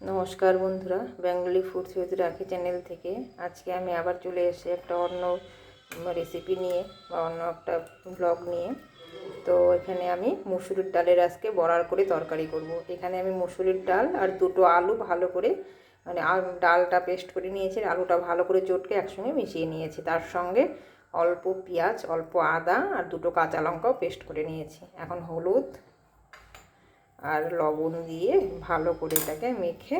নমস্কার বন্ধুরা, Bengali foods with Rakhi channel থেকে। আজকে আমি আবার চলে এসে একটা অন্য রেসিপি নিয়ে বা অন্য একটা ব্লগ নিয়ে। তো এখানে আমি মুসুরির ডালের আজকে বড়ার করে তরকারি করব। এখানে আমি মুসুরির ডাল আর দুটো আলু ভালো করে মানে ডালটা পেস্ট করে নিয়েছি আলুটা ভালো করে চটকে একসঙ্গে মিশিয়ে নিয়েছি। তার সঙ্গে অল্প পেঁয়াজ, অল্প আদা, আর দুটো কাঁচা লঙ্কাও পেস্ট করে নিয়েছি। এখন হলুদ আর লবণ দিয়ে ভালো করে এটাকে মেখে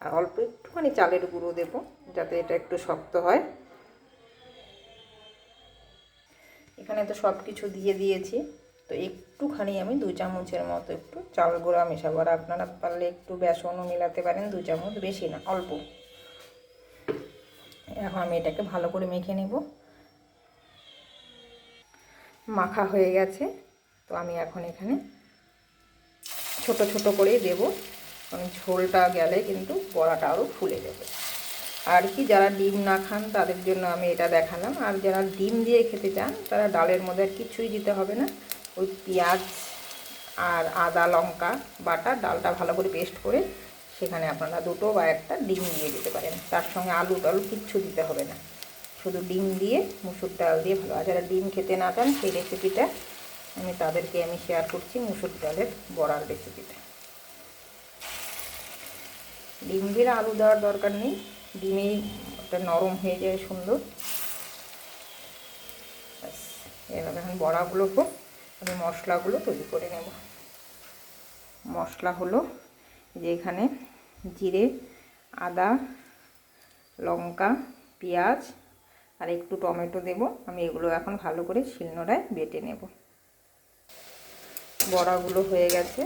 আর অল্প একটুখানি চালের গুঁড়ো দেবো, যাতে এটা একটু শক্ত হয়। এখানে তো সব কিছু দিয়ে দিয়েছি, তো একটুখানি আমি দু চামচের মতো একটু চাল গুঁড়া মেশাবো। আর আপনারা পারলে একটু বেসনও মেলাতে পারেন, দু চামচ বেশি না, অল্প। এখন আমি এটাকে ভালো করে মেখে নেব। মাখা হয়ে গেছে, তো আমি এখন এখানে ছোট ছোট করেই দেব। কারণ ঝোলটা গেলে কিন্তু বড়াটা আরও ফুলে যাবে। আর কি যারা ডিম না খান, তাদের জন্য আমি এটা দেখালাম। আর যারা ডিম দিয়ে খেতে চান, তারা ডালের মধ্যে আর কিছুই দিতে হবে না। ওই পেঁয়াজ আর আদা, লঙ্কা, বাটা ডালটা ভালো করে পেস্ট করে সেখানে আপনারা দুটো বা একটা ডিম দিয়ে দিতে পারেন। তার সঙ্গে আলু টালু কিচ্ছু দিতে হবে না। শুধু ডিম দিয়ে, মুসুর ডাল দিয়ে ভালো। আর যারা ডিম খেতে না চান, সেই রেসিপিটা আমি তাদেরকে আমি শেয়ার করছি মুসুর ডালের বড়ার রেসিপিটা ডিম দিয়ে আলু দেওয়ার দরকার নেই, ডিমেই একটা নরম হয়ে যায় সুন্দর। এবার এখন বড়াগুলো হোক আমি মশলাগুলো তৈরি করে নেব। মশলা হলো যে এখানে জিরে, আদা, লঙ্কা, পেঁয়াজ আর একটু টমেটো দেব। আমি এগুলো এখন ভালো করে শিলনোড়ায় বেটে নেব। বড়াগুলো হয়ে গেছে।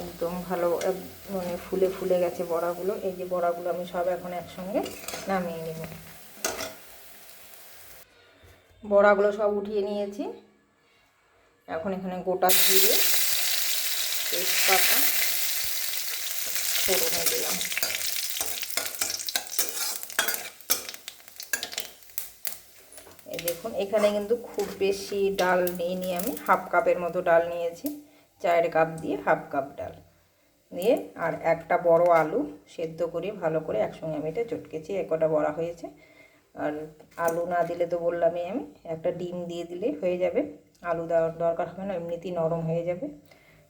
একদম ভালো মানে ফুলে ফুলে গেছে বড়াগুলো। এই যে বড়াগুলো আমি সব এখন একসঙ্গে নামিয়ে নেব। বড়াগুলো সব উঠিয়ে নিয়েছি। এখন এখানে গোটা জিরে, তেজপাতা, ফোড়নে দিলাম এই দেখুন এখানে কিন্তু খুব বেশি ডাল নিইনি আমি। হাফ কাপের মতো ডাল নিয়েছি। চায়ের কাপ দিয়ে হাফ কাপ ডাল। দিয়ে আর একটা বড় আলু সেদ্ধ করে, ভালো করে একসঙ্গে আমি এটা চটকেছি একটা বড়া হয়েছে। আর আলু না দিলে তো বললামই আমি, একটা ডিম দিয়ে দিলেই হয়ে যাবে। আলু দেওয়ার দরকার হবে না, এমনিতেই নরম হয়ে যাবে।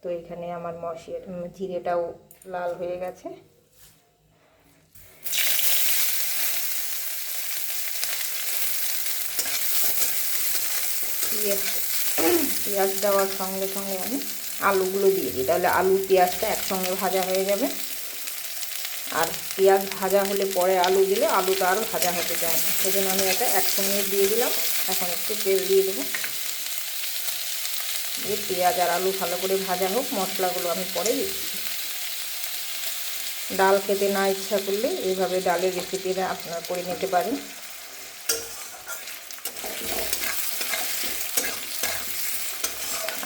তো এখানে আমার মশিয়ে জিরেটাও লাল হয়ে গেছে। পেঁয়াজ পেঁয়াজ দেওয়ার সঙ্গে সঙ্গে আমি আলুগুলো দিয়ে দিই। তাহলে আলু, পেঁয়াজটা একসঙ্গে ভাজা হয়ে যাবে। আর পেঁয়াজ ভাজা হলে পরে আলু দিলে আলুটা আরও ভাজা হতে চায় না। সেই জন্য আমি এটা একসঙ্গে দিয়ে দিলাম। এখন একটু তেল দিয়ে দেবো। দিয়ে পেঁয়াজ আর আলু ভালো করে ভাজা হোক, মশলাগুলো আমি পরে দিচ্ছি। ডাল খেতে না ইচ্ছা করলে এইভাবে ডালের রেসিপিটা আপনারা করে নিতে পারেন।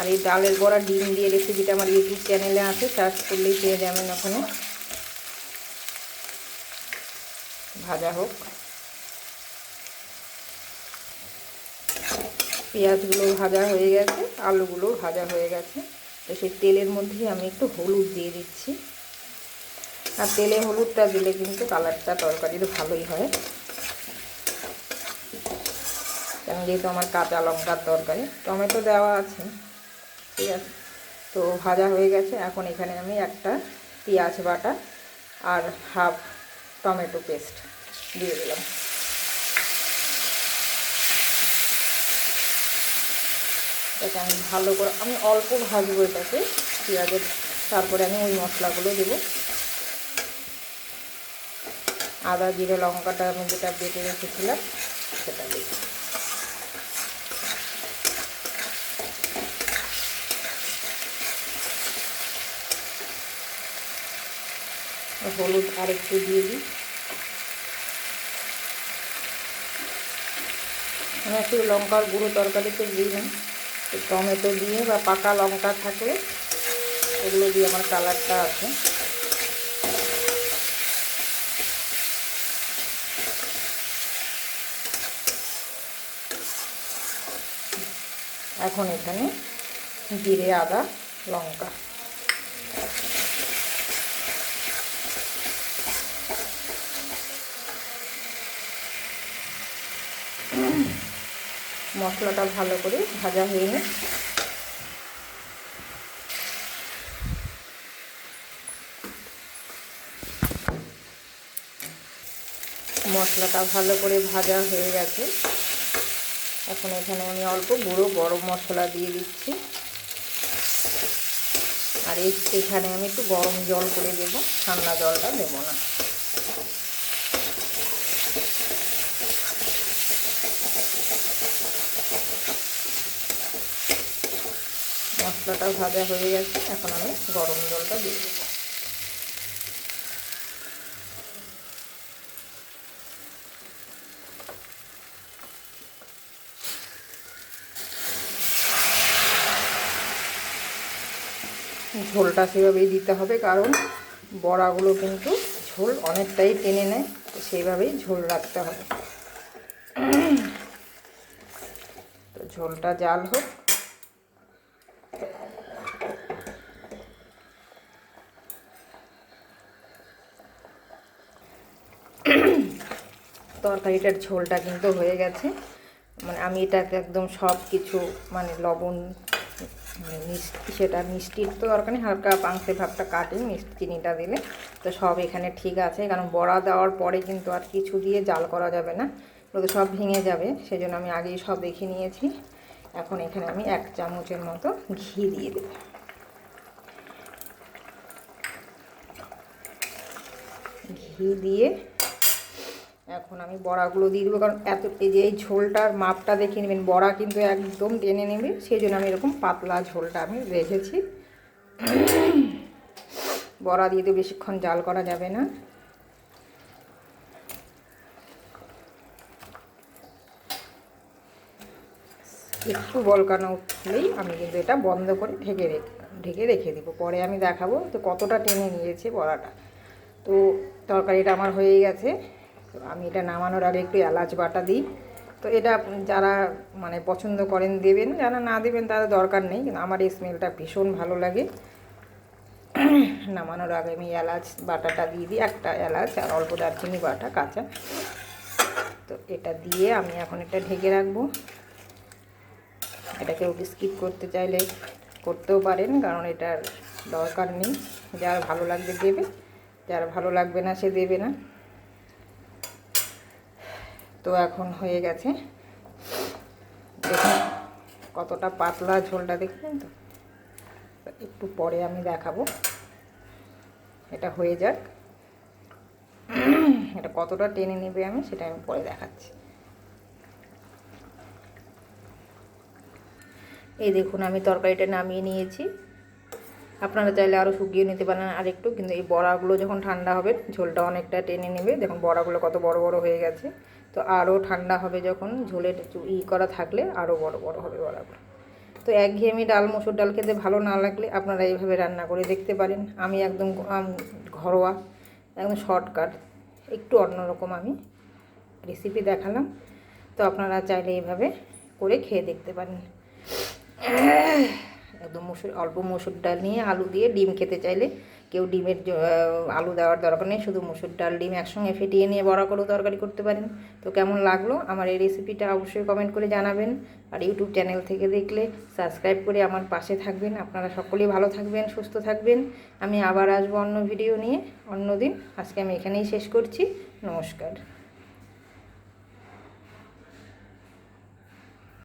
আর এই ডালের বড়া ডিম দিয়ে রেসিপিটা আমার ইউটিউব চ্যানেলে আছে, সার্চ করলেই পেয়ে যাবেন ওখানে। ভাজা হোক। পেঁয়াজগুলো ভাজা হয়ে গেছে, আলুগুলো ভাজা হয়ে গেছে। তো সেই তেলের মধ্যেই আমি একটু হলুদ দিয়ে দিচ্ছি। আর তেলে হলুদটা দিলে কিন্তু কালারটা তরকারির ভালোই হয়। কারণ যেহেতু আমার কাঁচা লঙ্কার তরকারি, টমেটো দেওয়া আছে। ঠিক আছে? তো ভাজা হয়ে গেছে। এখন এখানে আমি একটা পেঁয়াজ বাটা আর হাফ টমেটো পেস্ট দিয়ে দিলাম। এটাকে আমি ভালো করে, আমি অল্প ভাজবো এটাকে পেঁয়াজের। তারপরে আমি ওই মশলাগুলো দেবো। আদা, জিরে, লঙ্কাটা আমি যেটা বেটে রেখেছিলাম সেটা দিই হলুদ আর একটু দিয়ে দিই। আমি একটু লঙ্কার গুঁড়ো তরকারিতে তো টমেটো দিয়ে বা পাকা লঙ্কা থাকলে এগুলো দিয়ে আমার কালারটা আছে। এখন এখানে জিরে, আদা, লঙ্কা। মশলাটা ভালো করে ভাজা হয়ে নিই। মশলাটা ভালো করে ভাজা হয়ে গেছে। এখন এখানে আমি অল্প গুঁড়ো গরম মশলা দিয়ে দিচ্ছি। আর এখানে আমি একটু গরম জল করে দেবো, ঠান্ডা জলটা দেবো না। মশলাটা ভাজা হয়ে গেছে, এখন আমি গরম জলটা দিয়ে দেবো। ঝোলটা সেভাবেই দিতে হবে, কারণ বড়াগুলো কিন্তু ঝোল অনেকটাই টেনে নেয়, তো সেইভাবেই ঝোল রাখতে হবে। তো ঝোলটা জাল হোক। তরকারিটার ঝোলটা কিন্তু হয়ে গেছে। মানে আমি এটাকে একদম সব কিছু মানে লবণ মানে মিষ্টি, সেটা মিষ্টির তো দরকার নেই, হালকা পাংসে ভাবটা কাটে, মিষ্টি চিনিটা দিলে। তো সব এখানে ঠিক আছে, কারণ বড়া দেওয়ার পরে কিন্তু আর কিছু দিয়ে জাল করা যাবে না। তো সব ভেঙে যাবে, সেজন্য আমি আগেই সব দেখে নিয়েছি। এখন এখানে আমি এক চামচের মতো ঘি দিয়ে দেব। ঘি দিয়ে এখন আমি বড়াগুলো দিয়ে দেবো, কারণ এত, এই যে এই ঝোলটার মাপটা দেখে নেবেন, বড়া কিন্তু একদম টেনে নেবে সেই জন্য আমি এরকম পাতলা ঝোলটা আমি রেখেছি। বড়া দিয়ে তো বেশিক্ষণ জাল করা যাবে না। একটু বলকানো উঠলেই আমি কিন্তু এটা বন্ধ করে ঢেকে রেখে ঢেকে রেখে দেবো। পরে আমি দেখাবো তো কতটা টেনে নিয়েছে বড়াটা। তো তরকারিটা আমার হয়ে গেছে। তো আমি এটা নামানোর আগে একটু এলাচ বাটা দিই। তো এটা যারা মানে পছন্দ করেন দেবেন, যারা না দেবেন তাদের দরকার নেই, কিন্তু আমার এই স্মেলটা ভীষণ ভালো লাগে। নামানোর আগে আমি এলাচ বাটাটা দিয়ে দিই, একটা এলাচ আর অল্প দারচিনি বাটা, কাঁচা। তো এটা দিয়ে আমি এখন এটা ঢেকে রাখব। এটাকে স্কিপ করতে চাইলে করতেও পারেন, কারণ এটার দরকার নেই। যার ভালো লাগবে দেবে, যার ভালো লাগবে না সে দেবে না। তো এখন হয়ে গেছে। দেখুন কতটা পাতলা ঝোলটা, দেখলেন তো? একটু পরে আমি দেখাবো। এটা হয়ে যাক। এটা কতটা টেনে নেবে আমি সেটা আমি পরে দেখাচ্ছি। এই দেখুন আমি তরকারিটা নামিয়ে নিয়েছি। আপনারা চাইলে আরও শুকিয়ে নিতে পারেন আর একটু কিন্তু এই বড়াগুলো যখন ঠান্ডা হবে, ঝোলটা অনেকটা টেনে নেবে। দেখুন, বড়াগুলো কত বড় বড় হয়ে গেছে। তো আরও ঠান্ডা হবে যখন ঝোলের ই করা থাকলে আরও বড় বড় হবে বড়াগুলো। তো একঘেয়েমি ডাল, মসুর ডাল খেতে ভালো না লাগলে আপনারা এইভাবে রান্না করে দেখতে পারেন। আমি একদম ঘরোয়া, একদম শর্টকাট, একটু অন্যরকম আমি রেসিপি দেখালাম। তো আপনারা চাইলে এইভাবে করে খেয়ে দেখতে পারেন। একদম মসুর অল্প মসুর ডাল নিয়ে আলু দিয়ে ডিম খেতে চাইলে কেউ ডিমের আলু দেওয়ার দরকার নেই, শুধু মসুর ডাল, ডিম একসঙ্গে ফেটিয়ে নিয়ে বড়া করেও তরকারি করতে পারেন। তো কেমন লাগল? আমার এই রেসিপিটা অবশ্যই কমেন্ট করে জানাবেন। আর ইউটিউব চ্যানেল থেকে দেখলে সাবস্ক্রাইব করে আমার পাশে থাকবেন। আপনারা সকলেই ভালো থাকবেন, সুস্থ থাকবেন। আমি আবার আসব অন্য ভিডিও নিয়ে। অন্য দিন আজকে আমি এখানেই শেষ করছি। নমস্কার।